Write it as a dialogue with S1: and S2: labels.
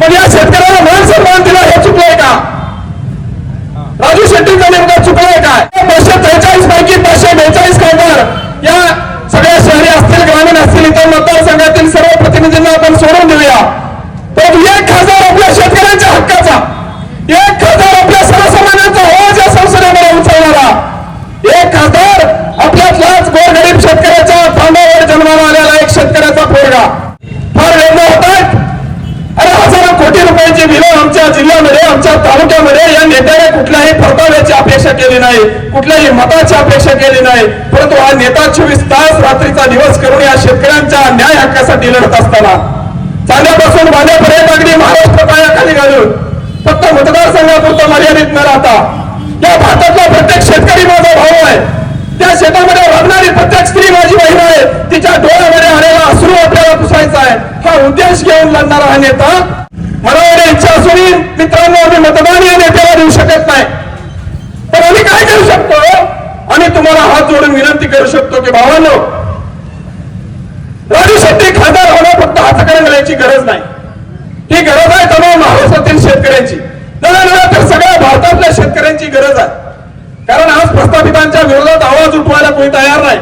S1: पण या शेतकऱ्याला मान सन्मान दिला हे चुकलंय का? राजू शेट्टीचा नेमका चुकलाय काय पाचशे त्रेचाळीस पैकी पाचशे बेचाळीस खासदार या सगळ्या शहरी असतील ग्रामीण असतील इतर मतदारसंघातील सर्व प्रतिनिधींना आपण सोडून देऊया. पण एक खासदार आपल्या शेतकऱ्यांच्या हक्काचा. एक खासदार आपल्या सर्वसामान्यांचा हो ज्या संसदेमध्ये उचलणारा. एक खासदार आपल्यातलाच गोरगरीब शेतकऱ्याच्या थांबावर जन्माला आलेला एक शेतकऱ्याचा पोरगा. आमच्या तालुक्यामध्ये या नेत्याने कुठल्याही परताव्याची अपेक्षा केली नाही कुठल्याही मताची अपेक्षा केली नाही. परंतु हा नेता चोवीस तास रात्रीचा दिवस करून या शेतकऱ्यांच्या न्याय हक्कासाठी लढत असताना चांद्यापासून वाद्यापर्यंत अगदी महाराष्ट्र पायाखाली घालून फक्त मतदारसंघापुरतं मर्यादित न राहता या भारतातला प्रत्येक शेतकरी माझा भाऊ आहे. त्या शेतामध्ये वागणारी प्रत्येक स्त्री माझी बहीण आहे. तिच्या डोळ्यामध्ये आलेला अश्रू आपल्याला पुसायचा आहे. हा उद्देश घेऊन लढणारा हा नेता मला यांच्या इच्छा असूनही मित्रांनो आम्ही मतदान या नेत्याला देऊ शकत नाही. पण आम्ही काय करू शकतो? आम्ही तुम्हाला हात जोडून विनंती करू शकतो की भावांनो राजू शेट्टी खासदार होणं फक्त हाताकडे मिळायची गरज नाही. ही गरज आहे तमाम महाराष्ट्रातील शेतकऱ्यांची. तर सगळ्या भारतातल्या शेतकऱ्यांची गरज आहे. कारण आज प्रस्थापितांच्या विरोधात आवाज उठवायला कोणी तयार नाही.